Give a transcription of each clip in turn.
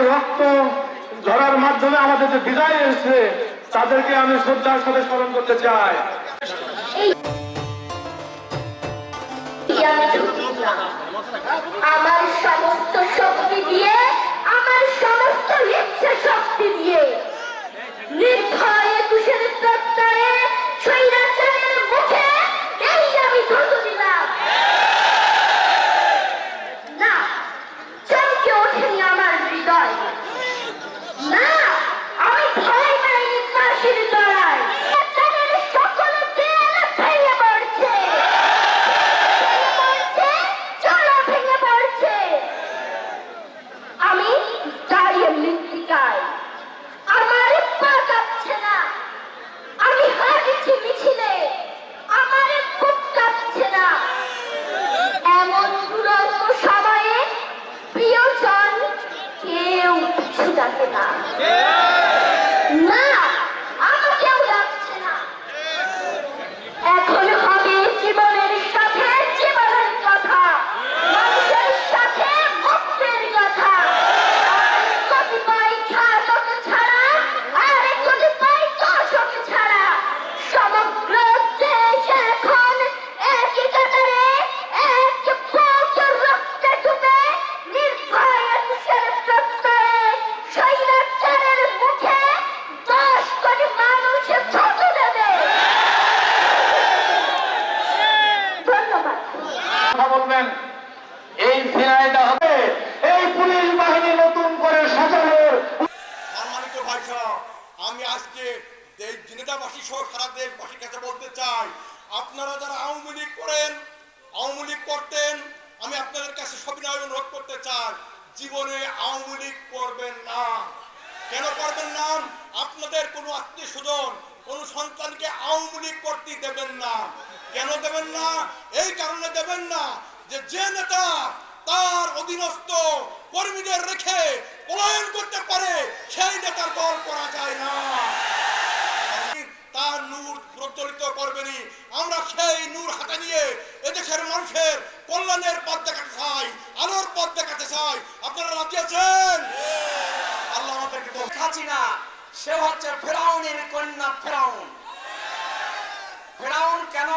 শহীদদের রক্ত ঝরার মাধ্যমে আমাদের যে বিদায় এসেছে, তাদেরকে আমি শ্রদ্ধার সাথে স্মরণ করতে চাই। আমার সমস্ত শক্তি দিয়ে কেউ কিছু ডাকে না ফিরাইটা হবে। এই পুলিশ বাহিনী নতুন করে সাজানোর সম্মানিত ভাই আমি আজকে এই সহ সারা দেশবাসীর কাছে বলতে চাই, আপনারা যারা আওয়ামী লীগ করেন, আওয়ামী লীগ করতেন, আমি আপনাদের কাছে সবিনয় অনুরোধ করতে চাই, জীবনে আওয়ামী লীগ করবেন না। কেন করবেন না? আপনাদের কোনো আত্মীয় স্বজন কোনো সন্তানকে আওয়ামী লীগ করতে দেবেন না। কেন দেবেন না? এই কারণে দেবেন না যে যে নেতা তার অধীনস্থ কর্মীদের রেখে পলায়ন করতে পারে, সেই নেতার দল করা যায় না। তার নূর প্রজ্বলিত করবেনি আমরা সেই নূর হাতে নিয়ে এদেশের মানুষের কল্যাণের পথ দেখাতে চাই, আলোর পথ দেখাতে চাই। আপনারা রাজি আছেন? আল্লাহ আমাদেরকে তো হাসিনা, সে হচ্ছে ফেরাউনের কন্যা ফেরাউন। ফেরাউন কেন?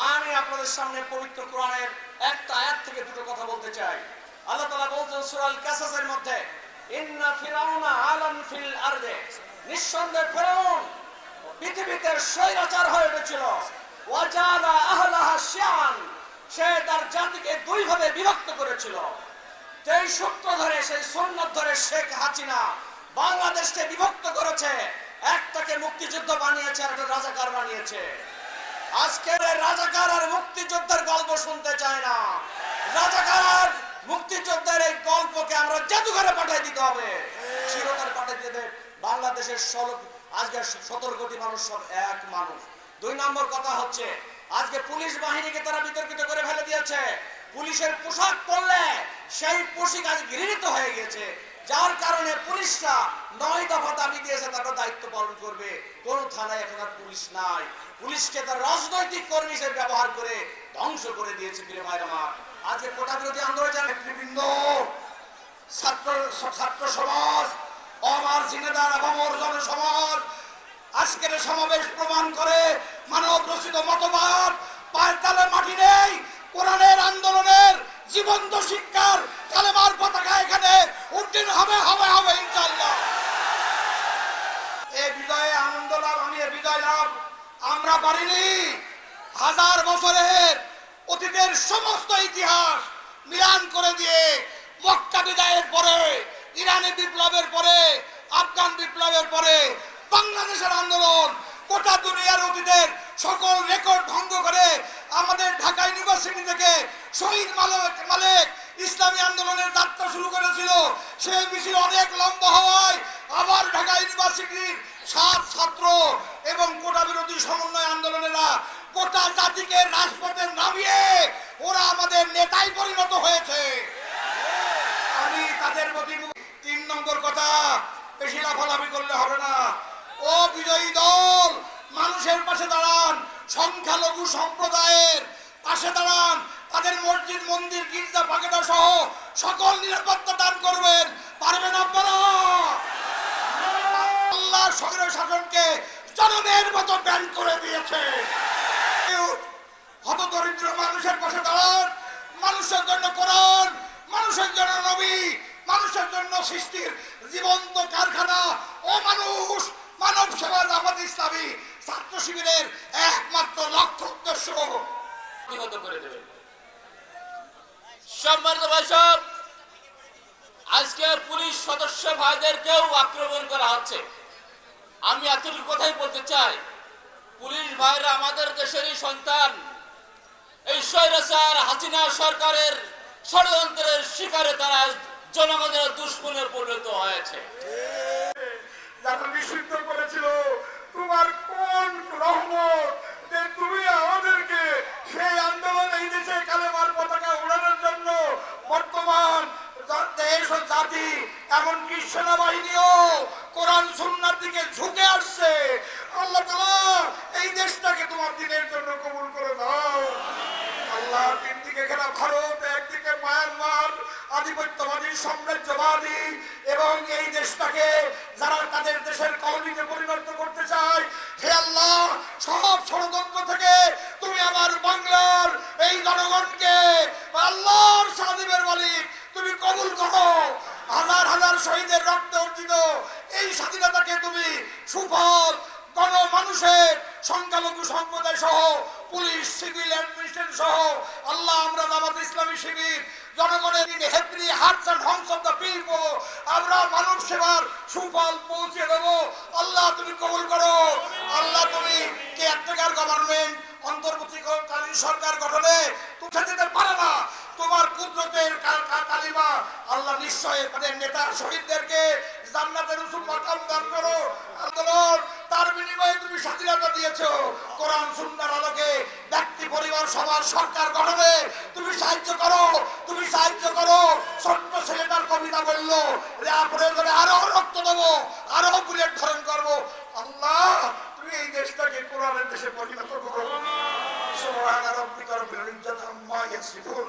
আমি আপনাদের সামনে পবিত্র কোরআনের একটা আয়াত থেকে দুটো কথা বলতে চাই। আল্লাহ তাআলা বলছেন সূরা আল কাসাসের মধ্যে, ইন্না ফিরাউনা আলান ফিল আরদে। নিঃসন্দেহে ফেরাউন পৃথিবীতে স্বৈরাচার হয়ে উঠেছিল। ওয়াজালা আহলাহা শিয়ান। সে তার জাতিকে দুই ভাবে বিভক্ত করেছিল। সেই সূত্র ধরে, সেই সন্ন্যত ধরে শেখ হাসিনা বাংলাদেশকে বিভক্ত করেছে, একটাকে মুক্তিযুদ্ধ বানিয়েছে আর রাজাকার বানিয়েছে। আজকের রাজাকার আর মুক্তিযুদ্ধের গল্প শুনতে চায় না। রাজাকার আর মুক্তিযুদ্ধের এই গল্পকে আমরা জাদুঘরে পাঠিয়ে দিতে হবে। চিরতরে পাঠিয়ে দিতে বাংলাদেশের সড়ক আজকে সতেরো কোটি মানুষ সব এক মানুষ। দুই নম্বর কথা হচ্ছে, আজকে পুলিশ বাহিনীকে তারা বিতর্কিত করে ফেলে দিয়েছে। পুলিশের পোশাক পরলে সেই পোশাক আজ ঘৃণিত হয়ে গেছে। যার কারণে পুলিশরা নয় দফা দাবি দিয়েছে তারা দায়িত্ব পালন করবে। কোন থানায় এখন আর পুলিশ নাই। পুলিশকে তার রাজনৈতিক কর্মী হিসেবে ব্যবহার করে ধ্বংস করে দিয়েছে প্রিয় ভাইরা আমার আজকে কোটা বিরোধী আন্দোলন জানে বিভিন্ন ছাত্র ছাত্র সমাজ, অমার জিনেদার আবামর জনসমাজ, আজকের সমাবেশ প্রমাণ করে মানব রচিত মতবাদ পায়ের তালে মাটি নেই, কোরআনের আন্দোলনের জীবন্ত শিক্ষার কালেমার পতাকা এখানে উত্তীর্ণ হবে হবে হবে ইনশাল্লাহ এই বিজয়ে আনন্দ লাভ, আমি এই বিজয় লাভ। আমরা পারিনি হাজার বছরের অতীতের সমস্ত ইতিহাস মিলান করে দিয়ে মক্কা বিদায়ের পরে, ইরানি বিপ্লবের পরে, আফগান বিপ্লবের পরে বাংলাদেশের আন্দোলন গোটা দুনিয়ার অতীতের সকল রেকর্ড ভঙ্গ করে আমাদের ঢাকা ইউনিভার্সিটি থেকে শহীদ মালিক মালিক ইসলামী আন্দোলনের যাত্রা শুরু করেছিল। সেই মিছিল অনেক লম্বা হওয়ায় আবার ঢাকা ইউনিভার্সিটির সাত ছাত্র এবং কোটা বিরোধী সমন্বয় আন্দোলনেরা গোটা জাতিকে রাজপথে নামিয়ে ওরা আমাদের নেতাই পরিণত হয়েছে। আমি তাদের প্রতি তিন নম্বর কথা, বেশি লাফালাফি করলে হবে না। ও বিজয়ী দল, মানুষের পাশে দাঁড়ান, সংখ্যালঘু সম্প্রদায়ের পাশে দাঁড়ান তাদের মসজিদ, মন্দির, গির্জা বাগেটা সহ সকল নিরাপত্তা দান করবেন। পারবেন আপনারা? আল্লাহ শাসনকে জনমের মতো ব্যান করে দিয়েছে। হত দরিদ্র মানুষের পাশে দাঁড়ান, মানুষের জন্য কোরআন, মানুষের জন্য নবী, মানুষের জন্য সৃষ্টির জীবন্ত কারখানা। ও মানুষ, মানব সেবা জামাত ইসলামী ছাত্র শিবিরের একমাত্র লক্ষ্য উদ্দেশ্য। করে দেবেন। সম্মানিত ভাইসব, আজকে পুলিশ সদস্য ভাইদেরকেও আক্রমণ করা হচ্ছে। আমি এতটুকু কথাই বলতে চাই, পুলিশ ভাইরা আমাদের দেশেরই সন্তান। এই স্বৈরাচার হাসিনা সরকারের ষড়যন্ত্রের শিকারে তারা জনগণের দুশ্মনে পরিণত হয়েছে। যারা নিষিদ্ধ করেছিল, তোমার কোন রহমত? দেশ জাতি, এমনকি সেনাবাহিনীও কোরআন সুন্নার দিকে ঝুঁকে আসছে। আল্লাহ এই দেশটাকে তোমার দিনের জন্য কবুল করে দাও। আল্লাহ তিন দিকে ঘেরা ভারত, একদিকে মায়ানমার, আধিপত্যবাদী, সাম্রাজ্যবাদী, এবং এই দেশটাকে যারা তাদের দেশের কলোনিতে পরিণত করতে চায়, হে আল্লাহ, সব ষড়যন্ত্র থেকে তুমি আমার বাংলার এই জনগণকে, আল্লাহর সাদিবের মালিক তুমি কবুল করো। হাজার হাজার শহীদের রক্ত অর্জিত এই স্বাধীনতাকে তুমি সুফল গণ মানুষের সংখ্যালঘু সম্প্রদায় সহ, পুলিশ, সিভিল অ্যাডমিনিস্ট্রেশন সহ, আল্লাহ, আমরা জামাত ইসলামী শিবির, জনগণের every hearts and homes of the people আমরা মানব সেবার সুফল পৌঁছে দেব। আল্লাহ, তুমি কবুল করো। আল্লাহ, তুমি কে একটাকার গভর্নমেন্ট অন্তর্বর্তীকালীন সরকার গঠনে তুলে দিতে পারে না। তোমার কুদরতের কালিমা আল্লাহ নিশ্চয় তাদের নেতা শহীদদেরকে জান্নাতের উসুল মাকাম দান করো। আন্দোলন, তার বিনিময়ে তুমি স্বাধীনতা দিয়েছ। কোরআন সুন্দর আলোকে ব্যক্তি, পরিবার সবার সরকার গঠনে তুমি সাহায্য করো, তুমি সাহায্য করো। ছোট্ট ছেলেটার কবিতা বলল প্রয়োজনে আরও রক্ত দেবো, আরও বুলেট ধারণ করব। আল্লাহ, তুমি এই দেশটাকে কোরআনের দেশে পরিণত করো। সুবহান রাব্বিকা রব্বিল ইজ্জাতি ইয়াসিফুন।